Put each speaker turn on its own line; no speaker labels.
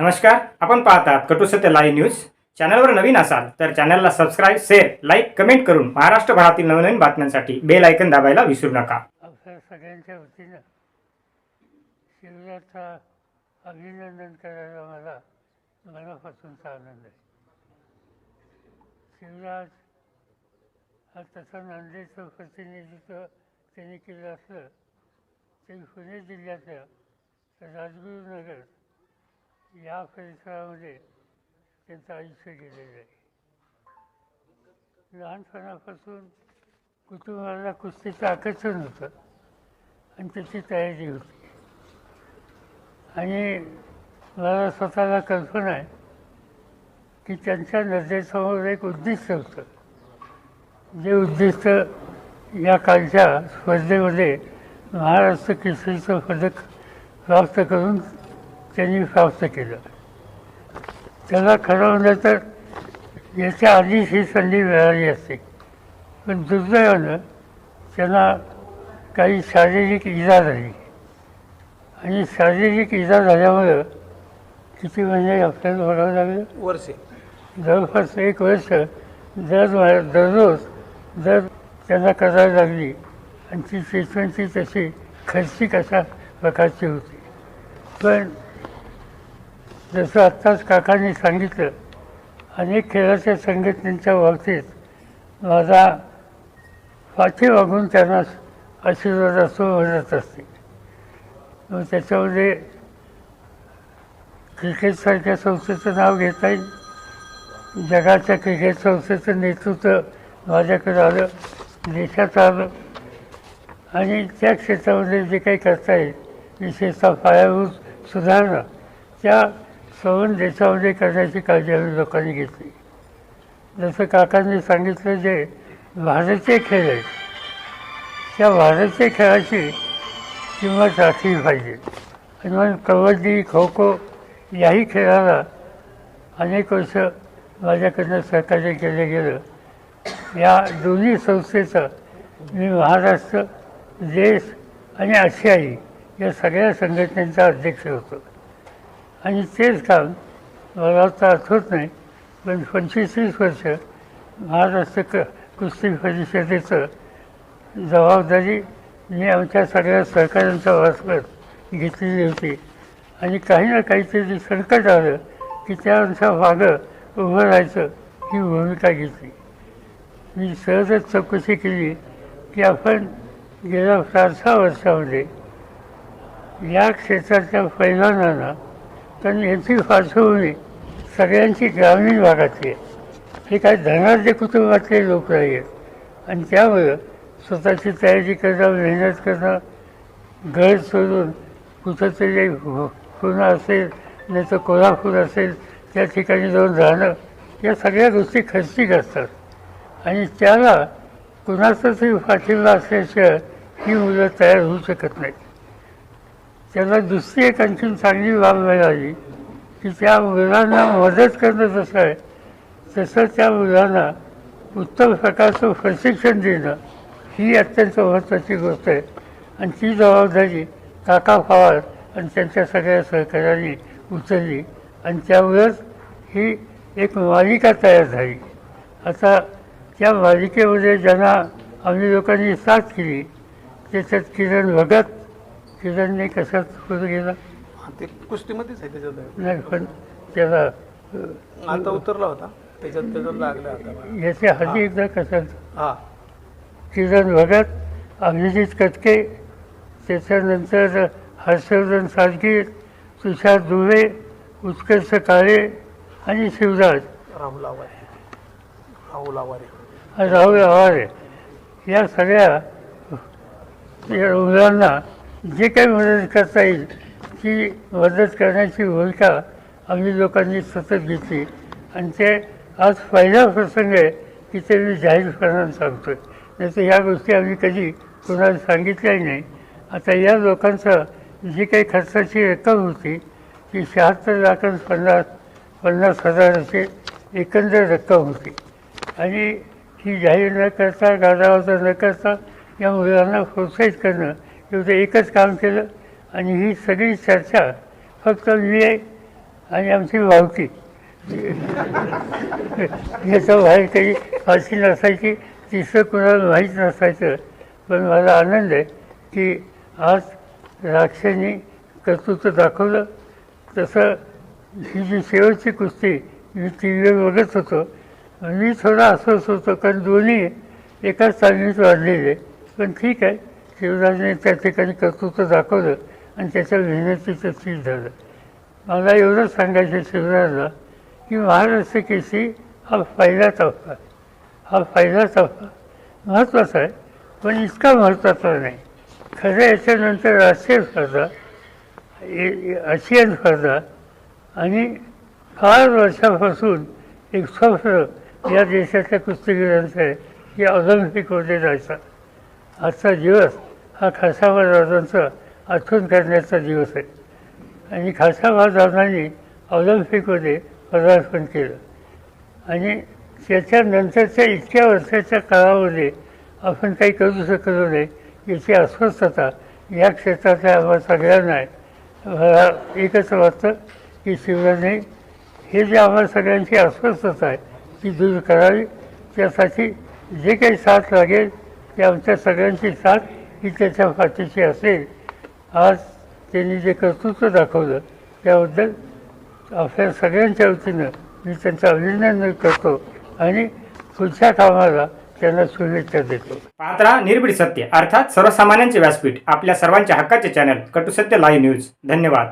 नमस्कार आपण पाहतात कटू सत्य लाईव्ह न्यूज चॅनलवर नवीन असाल तर चॅनलला सबस्क्राईब शेअर लाईक कमेंट करून महाराष्ट्रभरातील नवनवीन बातम्यांसाठी बेल ऐकन दाबायला विसरू नका.
आपल्या सगळ्यांच्या वतीनं अभिनंदन करायला मला मनापासूनचा आनंद आहे. शिवराज हा तसं नांदेडचं प्रतिनिधित्व त्यांनी केलं असलं तरी पुणे जिल्ह्यातलं राजगुरुनगर या परिसरामध्ये त्यांचं आयुष्य गेलेलं आहे. लहानपणापासून कुटुंबाला कुस्तीचं आकर्षण होतं आणि त्याची तयारी होती. आणि मला स्वतःला कल्पना आहे की त्यांच्या नजरेसमोर एक उद्दिष्ट होतं. जे उद्दिष्ट या कालच्या स्पर्धेमध्ये महाराष्ट्र केसरीचं पदक प्राप्त करून त्यांनी प्राप्त केलं. त्याला खरं म्हणलं तर याच्या आधीच ही संधी मिळाली असते. पण दुर्दैवानं त्यांना काही शारीरिक इजा झाली. आणि शारीरिक इजा झाल्यामुळं किती महिने आपल्याला बघावं लागलं?
वर्षे.
जवळपास एक वर्ष दर दररोज दर त्यांना करायला लागली आणि ती ट्रीटमेंटची तशी खर्चिक अशा प्रकारची होती. पण जसं आत्ताच काकांनी सांगितलं अनेक खेळाच्या संघटनेच्या बाबतीत. माझा पाठीमागून त्यांना आशीर्वाद असतो म्हणत असते. मग त्याच्यामध्ये क्रिकेटसारख्या संस्थेचं नाव घेता येईल. जगाच्या क्रिकेट संस्थेचं नेतृत्व माझ्याकडे आलं देशात आलं. आणि त्या क्षेत्रामध्ये जे काही करता येईल विशेषतः पायाभूत सुधारणा त्या सवन देशामध्ये करण्याची काळजी आम्ही लोकांनी घेतली. जसं काकांनी सांगितलं जे भारतीय खेळ आहेत त्या भारतीय खेळाची किंमत राखली पाहिजे. आणि मग कबड्डी खो खो याही खेळाला अनेक वर्ष माझ्याकडनं सहकार्य केलं गेलं. या दोन्ही संस्थेचा मी महाराष्ट्र देश आणि आशियाई या सगळ्या संघटनेचा अध्यक्ष होतो. आणि तेच काम मला आता आठवत नाही. पण पंचवीस तीस वर्ष महाराष्ट्र क कुस्ती परिषदेचं जबाबदारी मी आमच्या सगळ्या सहकाऱ्यांचा वापर घेतलेली होती. आणि काही ना काहीतरी संकट आलं की त्या आमच्या मागं उभं राहायचं ही भूमिका घेतली. मी सहजच चौकशी केली की आपण गेल्या चार सहा वर्षामध्ये या क्षेत्राच्या पैलवानांना पण याची पार्श्वभूमी सगळ्यांची ग्रामीण भागातली आहे. हे काय धनाढ्य कुटुंबातले लोक नाही आहेत. आणि त्यामुळं स्वतःची तयारी करणं मेहनत करणं घर सोडून कुठंतरी पुन्हा हो, असेल नाही तर कोल्हापूर असेल त्या ठिकाणी जाऊन राहणं या सगळ्या गोष्टी खर्चिक असतात. आणि त्याला कुणाचाच पाठिंबा असल्याशिवाय ही मुलं तयार होऊ शकत नाहीत. त्याला दुसरी एक आणखीन चांगली बाब मिळाली की त्या मुलांना मदत करणं जसं आहे तसं त्या मुलांना उत्तम प्रकारचं प्रशिक्षण देणं ही अत्यंत महत्त्वाची गोष्ट आहे. आणि ती जबाबदारी काका पवार आणि त्यांच्या सगळ्या सहकाऱ्यांनी उचलली आणि त्यामुळंच ही एक मालिका तयार झाली. आता त्या मालिकेमध्ये ज्यांना आम्ही लोकांनी साथ केली त्याच्यात किरण भगत किरणने कशात पुढे गेला
हा, ते कुस्तीमध्येच आहे त्याच्यात.
नाही पण त्याला अ,
आता उतरला होता. त्याच्यात त्याच्यात लागला होता
याच्या आधी एकदा कशात?
हा.
किरण भगत अभिजित कटके त्याच्यानंतर हर्षवर्धन सारखी तुषार दुबे उत्कर्ष काळे आणि शिवराज.
राहुल आवारे राहुल आवारे
राहुल आवारे या सगळ्या या मुलांना जे काही मदत करता येईल ती मदत करण्याची भूमिका आम्ही लोकांनी सतत घेतली. आणि ते आज पहिला प्रसंग आहे की ते मी जाहीरपणानं आहे नाही तर ह्या गोष्टी आम्ही कधी कोणाला सांगितल्याही नाही. आता या लोकांचं जी काही खर्चाची रक्कम होती ती शहात्तर लाख पन्नास पन्नास हजाराची एकंदर रक्कम होती. आणि ही जाहीर न करता गाजावाजा न करता या मुलांना प्रोत्साहित करणं एवढं एकच काम केलं आणि ही सगळी चर्चा फक्त मी आणि आमची वावती याचं बाहेर काही फाशी नसायची तिसरं कुणाला माहीत नसायचं. पण मला आनंद आहे की आज राक्षांनी कर्तृत्व दाखवलं. तसं ही जी शेवटची कुस्ती मी टी व्हीवर बघत होतो. मी थोडा अस्वस्थ होतो कारण दोन्ही एकाच चालणीत वाढलेले. पण ठीक आहे. शिवराजने त्या ठिकाणी कर्तृत्व दाखवलं आणि त्याच्या मेहनतीचं चीज झालं. मला एवढंच सांगायचं शिवराजला की महाराष्ट्र केसी हा पहिला टप्पा हा पहिला टप्पा महत्त्वाचा आहे पण इतका महत्त्वाचा नाही. खरं याच्यानंतर राष्ट्रीय स्पर्धा ए- आशियन स्पर्धा आणि फार वर्षापासून एक स्वप्न या देशातल्या कुस्तीगिरांचं आहे की ऑलिम्पिकमध्ये जायचा. आजचा दिवस हा खासाबा दादांचा आठवण करण्याचा दिवस आहे. आणि खासाबा दादांनी ऑलिम्पिकमध्ये पदार्पण केलं. आणि त्याच्यानंतरच्या इतक्या वर्षाच्या काळामध्ये आपण काही करू शकलो नाही याची अस्वस्थता या क्षेत्रातल्या आम्हा सगळ्यांना आहे. मला एकच वाटतं की शिवराने हे जे आम्हा सगळ्यांची अस्वस्थता आहे ती दूर करावी. त्यासाठी जे काही साथ लागेल ते आमच्या सगळ्यांची साथ ही त्याच्या पाठीशी असेल आज त्यांनी जे कर्तृत्व दाखवलं त्याबद्दल आपल्या सगळ्यांच्या वतीनं मी त्यांचं अभिनंदन करतो आणि पुढच्या कामाला त्यांना शुभेच्छा देतो.
पात्रा निर्भीड सत्य अर्थात सर्वसामान्यांचे व्यासपीठ आपल्या सर्वांच्या हक्काचे चॅनल कटुसत्य लाईव्ह न्यूज धन्यवाद.